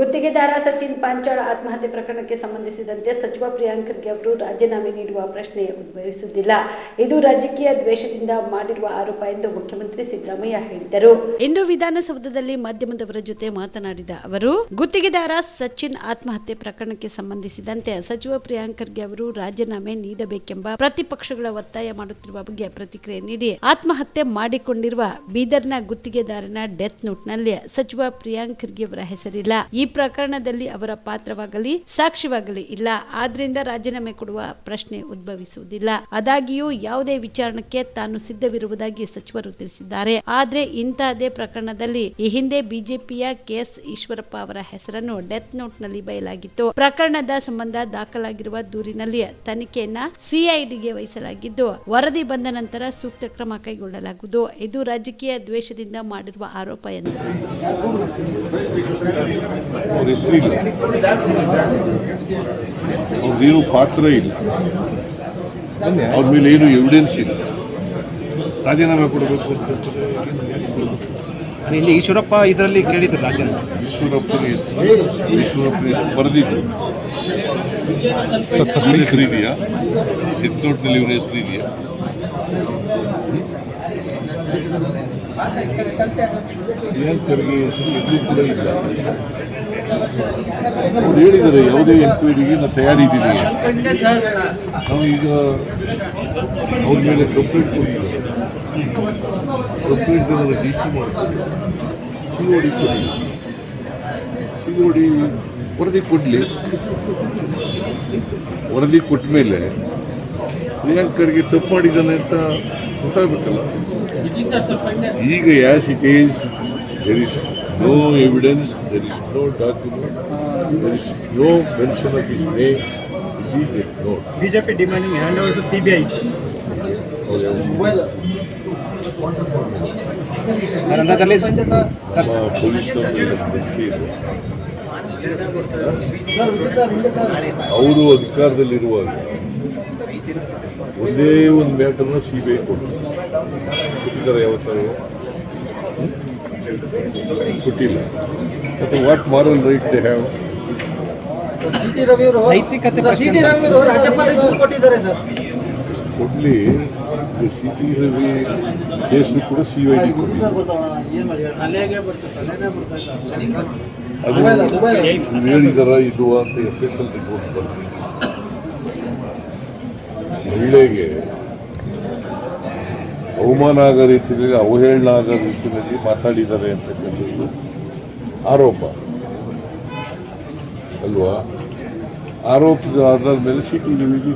ಗುತ್ತಿಗೆದಾರ ಸಚಿನ್ ಪಾಂಚಾಳ್ ಆತ್ಮಹತ್ಯೆ ಪ್ರಕರಣಕ್ಕೆ ಸಂಬಂಧಿಸಿದಂತೆ ಸಚಿವ ಪ್ರಿಯಾಂಕ್ ಖರ್ಗೆ ಅವರು ರಾಜೀನಾಮೆ ನೀಡುವ ಪ್ರಶ್ನೆ ಉದ್ಭವಿಸುವುದಿಲ್ಲ. ಇದು ರಾಜಕೀಯ ದ್ವೇಷದಿಂದ ಮಾಡಿರುವ ಆರೋಪ ಎಂದು ಮುಖ್ಯಮಂತ್ರಿ ಸಿದ್ದರಾಮಯ್ಯ ಹೇಳಿದರು. ಇಂದು ವಿಧಾನಸೌಧದಲ್ಲಿ ಮಾಧ್ಯಮದವರ ಜೊತೆ ಮಾತನಾಡಿದ ಅವರು, ಗುತ್ತಿಗೆದಾರ ಸಚಿನ್ ಆತ್ಮಹತ್ಯೆ ಪ್ರಕರಣಕ್ಕೆ ಸಂಬಂಧಿಸಿದಂತೆ ಸಚಿವ ಪ್ರಿಯಾಂಕ್ ಖರ್ಗೆ ಅವರು ರಾಜೀನಾಮೆ ನೀಡಬೇಕೆಂಬ ಪ್ರತಿಪಕ್ಷಗಳ ಒತ್ತಾಯ ಮಾಡುತ್ತಿರುವ ಬಗ್ಗೆ ಪ್ರತಿಕ್ರಿಯೆ ನೀಡಿ ಆತ್ಮಹತ್ಯೆ ಮಾಡಿಕೊಂಡಿರುವ ಬೀದರ್ನ ಗುತ್ತಿಗೆದಾರನ ಡೆತ್ ನೋಟ್ನಲ್ಲಿ ಸಚಿವ ಪ್ರಿಯಾಂಕ್ ಖರ್ಗೆ ಅವರ ಹೆಸರಿಲ್ಲ. ಈ ಪ್ರಕರಣದಲ್ಲಿ ಅವರ ಪಾತ್ರವಾಗಲಿ ಸಾಕ್ಷ್ಯವಾಗಲಿ ಇಲ್ಲ. ಆದ್ರಿಂದ ರಾಜೀನಾಮೆ ಕೊಡುವ ಪ್ರಶ್ನೆ ಉದ್ಭವಿಸುವುದಿಲ್ಲ. ಅದಾಗಿಯೂ ಯಾವುದೇ ವಿಚಾರಣಕ್ಕೆ ತಾನು ಸಿದ್ಧವಿರುವುದಾಗಿ ಸಚಿವರು ತಿಳಿಸಿದ್ದಾರೆ. ಆದರೆ ಇಂತಹದೇ ಪ್ರಕರಣದಲ್ಲಿ ಈ ಹಿಂದೆ ಬಿಜೆಪಿಯ ಕೆಎಸ್ ಈಶ್ವರಪ್ಪ ಅವರ ಹೆಸರನ್ನು ಡೆತ್ ನೋಟ್ನಲ್ಲಿ ಬಯಲಾಗಿತ್ತು ಪ್ರಕರಣದ ಸಂಬಂಧ ದಾಖಲಾಗಿರುವ ದೂರಿನಲ್ಲಿ ತನಿಖೆಯನ್ನ ಸಿಐಡಿಗೆ ವಹಿಸಲಾಗಿದ್ದು, ವರದಿ ಬಂದ ನಂತರ ಸೂಕ್ತ ಕ್ರಮ ಕೈಗೊಳ್ಳಲಾಗುವುದು. ಇದು ರಾಜಕೀಯ ದ್ವೇಷದಿಂದ ಮಾಡಿರುವ ಆರೋಪ ಎಂದು. ಅವ್ರ ಹೆಸರಿಲ್ಲ ಅವ್ರದ್ದೇನು ಪಾತ್ರ ಇಲ್ಲ ಅವ್ರ ಮೇಲೆ ಏನು ಎವಿಡೆನ್ಸ್ ಇಲ್ಲ ರಾಜೀನಾಮೆ ಕೊಡಬೇಕು ಅಂತ ಇಲ್ಲಿ ಈಶ್ವರಪ್ಪ ಇದರಲ್ಲಿ ಕೇಳಿದ್ರು ರಾಜೀನಾಮೆ ಈಶ್ವರಪ್ಪನ ಹೆಸರು ಈಶ್ವರಪ್ಪನ ಹೆಸರು ಬರೆದಿದ್ದು ಸರ್ ಸರ್ ಹೆಸರು ಇದೆಯಾ ಇವನ ಹೆಸರು ಇದೆಯಾ ಪ್ರಿಯಾಂಕ್ ಖರ್ಗೆ ಹೆಸರು ಎಲ್ಲೂ ಕೂಡ ಇಲ್ಲ ಅವ್ರು ಹೇಳಿದ್ದಾರೆ ಯಾವುದೇ ಎನ್ಕ್ವೈರಿಗೆ ನಾನು ತಯಾರಿದ್ದೀನಿ ನಾವು ಈಗ ಅವ್ರ ಮೇಲೆ ಕಂಪ್ಲೇಂಟ್ ಕೊಡ್ತೀವಿ. ಕಂಪ್ಲೇಂಟ್ ನಾನು ಡಿ ಸಿ ಮಾಡ್ತೀವಿ. ಸಿ ಓ ಡಿ ಕೊಡಿ. ಸಿ ಓ ಡಿ ವರದಿ ಕೊಡಲಿ. ವರದಿ ಕೊಟ್ಟ ಮೇಲೆ ಪ್ರಿಯಾಂಕ್ ಖರ್ಗೆ ತಪ್ಪು ಮಾಡಿದ್ದಾನೆ ಅಂತ ಗೊತ್ತಾಗಬೇಕಲ್ಲ? ಈಗ as it is there is evidence, evidence is no document, there is no mention of his name. It is is not BJP demanding hand over to CBI sir ಅಂದಾದಲ್ಲಿ sir ಅವರು ಅಧಿಕಾರದಲ್ಲಿರುವಾಗ ಒಂದೇ ಒಂದು ಮ್ಯಾಟರ್ನ ಸಿ ಬಿ ಐ ಕೊಟ್ಟರು ಯಾವತ್ತಾರು? ಕೊಟ್ಟಿಲ್ಲ ಮತ್ತು what moral right they have ಕೊಡಲಿ C T Ravi case ಕೂಡ ಸಿ ಐ ಡಿ ಕೊಟ್ಟಿಲ್ಲ ಹೇಳಿದಾರ ಇದು ಅಂತ ಎಫ್ ಎಸ್ ಎಲ್ ರಿಪೋರ್ಟ್ ಬಂದಿದೆ ಮಹಿಳೆಗೆ ಅವಮಾನ ಆಗೋ ರೀತಿಯಲ್ಲಿ ಅವಹೇಳನ ಆಗೋ ರೀತಿಯಲ್ಲಿ ಮಾತಾಡಿದ್ದಾರೆ ಅಂತಕ್ಕಂಥದ್ದು ಆರೋಪ. ಅಲ್ವಾ? ಆರೋಪದ ಆಧಾರದ ಮೇಲೆ ಸಿ ಟಿ ವಿಗೆ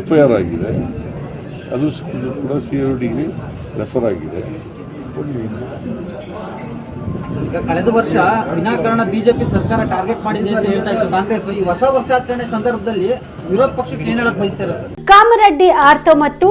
ಎಫ್ ಐ ಆರ್ ಆಗಿದೆ. ಅದು ಕೂಡ ಸಿ ಐ ಡಿಗೆ ರೆಫರ್ ಆಗಿದೆ. ಕಳೆದ ವರ್ಷ ವಿನಾಕಾರಣ ಬಿಜೆಪಿ ಸರ್ಕಾರ ಟಾರ್ಗೆಟ್ ಮಾಡಿದೆ ಅಂತ ಹೇಳ್ತಾ ಇತ್ತು ಕಾಂಗ್ರೆಸ್. ಈ ಹೊಸ ವರ್ಷಾಚರಣೆ ಸಂದರ್ಭದಲ್ಲಿ ವಿರೋಧ ಪಕ್ಷಕ್ಕೆ ಏನ್ ಹೇಳಕ್ ಬಯಸ್ತಾರೆ ಸರ್? ಕಾಮರೆಡ್ಡಿ ಆರ್ತ ಮತ್ತು